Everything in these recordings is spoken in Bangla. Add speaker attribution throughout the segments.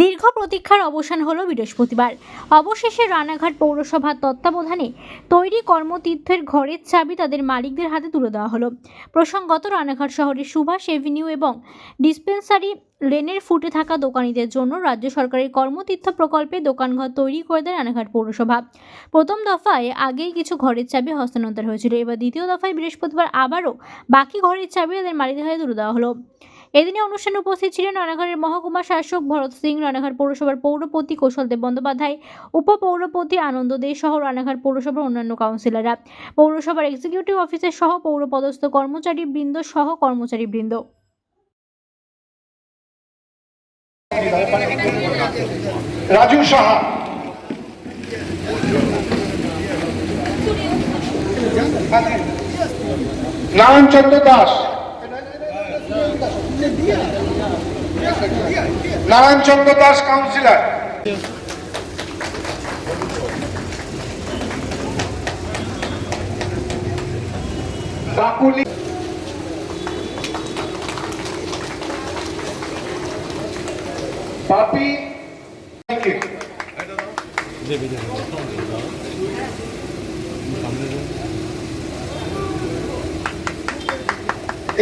Speaker 1: দীর্ঘ প্রতীক্ষার অবসান হলো বৃহস্পতিবার। অবশেষে রানাঘাট পৌরসভার তত্ত্বাবধানে তৈরি কর্মতীর্থের ঘরের চাবি তাদের মালিকদের হাতে তুলে দেওয়া হলো। প্রসঙ্গত রানাঘাট শহরের সুভাষ এভিনিউ এবং ডিসপেন্সারি লেনের ফুটে থাকা দোকানিদের জন্য রাজ্য সরকারের কর্মতীর্থ প্রকল্পে দোকানঘর তৈরি করে দেয় রানাঘাট পৌরসভা। প্রথম দফায় আগেই কিছু ঘরের চাবি হস্তান্তর হয়েছিল। এবার দ্বিতীয় দফায় বৃহস্পতিবার আবারও বাকি ঘরের চাবি তাদের মালিকদের হাতে তুলে দেওয়া হলো। এদিনে অনুষ্ঠানে উপস্থিত ছিলেন রানাঘাটের মহকুমা শাসক ভরত সিং, রানাঘাট পৌরসভার পৌরপতি কৌশলদেব বন্দ্যোপাধ্যায়, উপপৌরপতি আনন্দ দে সহ রানাঘাট পৌরসভার অন্যান্য কাউন্সিলররা। পৌরসভার এক্সিকিউটিভ অফিসার সহ পৌরপদস্থ কর্মচারী বৃন্দ সহ কর্মচারী বৃন্দ।
Speaker 2: রাজু সাহা। নারায়ণ চন্দ্র দাস। নারায়ণ চন্দ্র দাস কাউন্সিলর।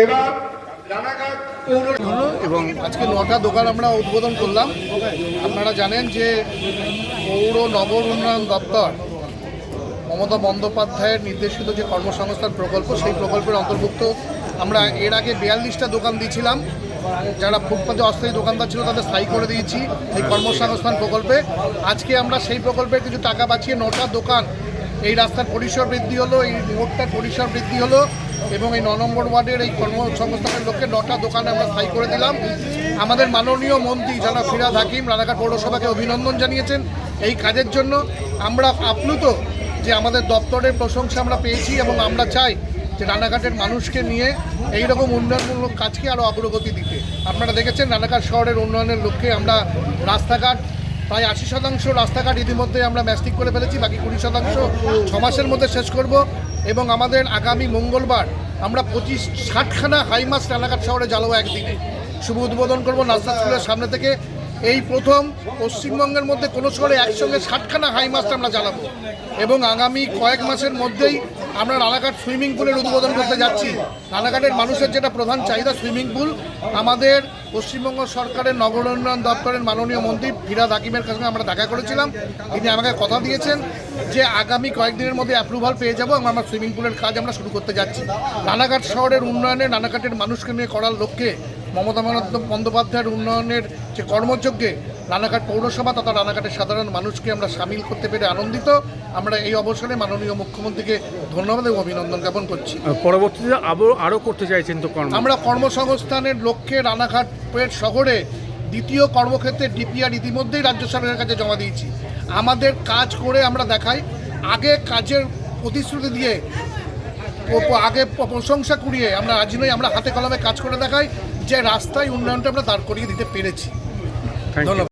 Speaker 2: এবার রানাঘাট
Speaker 3: হলো এবং আজকে নটা দোকান আমরা উদ্বোধন করলাম। আপনারা জানেন যে পৌর নগর উন্নয়ন দপ্তর মমতা বন্দ্যোপাধ্যায়ের নির্দেশিত যে কর্মসংস্থান প্রকল্প, সেই প্রকল্পের অন্তর্ভুক্ত আমরা এর আগে বিয়াল্লিশটা দোকান দিয়েছিলাম। যারা ফুটপাতে অস্থায়ী দোকানদার ছিল তাদের স্থায়ী করে দিয়েছি এই কর্মসংস্থান প্রকল্পে। আজকে আমরা সেই প্রকল্পের কিছু টাকা বাঁচিয়ে নটা দোকান এই রাস্তার পরিসর বৃদ্ধি হলো, এই মোড়টার পরিসর বৃদ্ধি হলো এবং এই ন নম্বর ওয়ার্ডের এই কর্মসংস্থানের লক্ষ্যে নটা দোকানে আমরা স্থায়ী করে দিলাম। আমাদের মাননীয় মন্ত্রী যারা ফিরাদ হাকিম রানাঘাট পৌরসভাকে অভিনন্দন জানিয়েছেন এই কাজের জন্য। আমরা আপ্লুত যে আমাদের দপ্তরের প্রশংসা আমরা পেয়েছি এবং আমরা চাই যে রানাঘাটের মানুষকে নিয়ে এই রকম উন্নয়নমূলক কাজকে আরও অগ্রগতি দিতে। আপনারা দেখেছেন রানাঘাট শহরের উন্নয়নের লক্ষ্যে আমরা রাস্তাঘাট প্রায় আশি শতাংশ রাস্তাঘাট ইতিমধ্যে আমরা ম্যাস্টিক করে ফেলেছি, বাকি কুড়ি শতাংশ ছ মাসের মধ্যে শেষ করব এবং আমাদের আগামী মঙ্গলবার আমরা পঁচিশ ষাটখানা হাইমাস রানাঘাট শহরে জ্বালাবো একদিনে। শুভ উদ্বোধন করব নার্সার স্কুলের সামনে থেকে। এই প্রথম পশ্চিমবঙ্গের মধ্যে কোনো শহরে একসঙ্গে ষাটখানা হাই মাস্ট আমরা জ্বালাবো এবং আগামী কয়েক মাসের মধ্যেই আমরা রানাঘাট সুইমিং পুলের উদ্বোধন করতে যাচ্ছি। রানাঘাটের মানুষের যেটা প্রধান চাহিদা সুইমিং পুল, আমাদের পশ্চিমবঙ্গ সরকারের নগর উন্নয়ন দপ্তরের মাননীয় মন্ত্রী ফিরাদ হাকিমের কাছে আমরা দেখা করেছিলাম। তিনি আমাকে কথা দিয়েছেন যে আগামী কয়েকদিনের মধ্যে অ্যাপ্রুভাল পেয়ে যাব এবং আমার সুইমিং পুলের কাজ আমরা শুরু করতে যাচ্ছি। নানাঘাট শহরের উন্নয়নে নানাঘাটের মানুষকে নিয়ে করার লক্ষ্যে মমতা বন্দ্যোপাধ্যায়- বন্দ্যোপাধ্যায়ের উন্নয়নের যে কর্মযজ্ঞে রানাঘাট পৌরসভা তথা রানাঘাটের সাধারণ মানুষকে আমরা সামিল করতে পেরে আনন্দিত। আমরা এই অবসরে মাননীয় মুখ্যমন্ত্রীকে ধন্যবাদ এবং অভিনন্দন জ্ঞাপন করছি।
Speaker 4: পরবর্তীতে আবার আরও করতে চাইছেন তো কর্ম
Speaker 3: আমরা কর্মসংস্থানের লক্ষ্যে রানাঘাটের শহরে দ্বিতীয় কর্মক্ষেত্রে ডিপিআর ইতিমধ্যেই রাজ্য সরকারের কাছে জমা দিয়েছি। আমাদের কাজ করে আমরা দেখাই আগে কাজের প্রতিশ্রুতি দিয়ে আগে প্রশংসা কুড়িয়ে আমরা আজ নই আমরা হাতে কলমে কাজ করে দেখাই যে রাস্তায় উন্নয়নটা আমরা দাঁড় করিয়ে দিতে পেরেছি। ধন্যবাদ।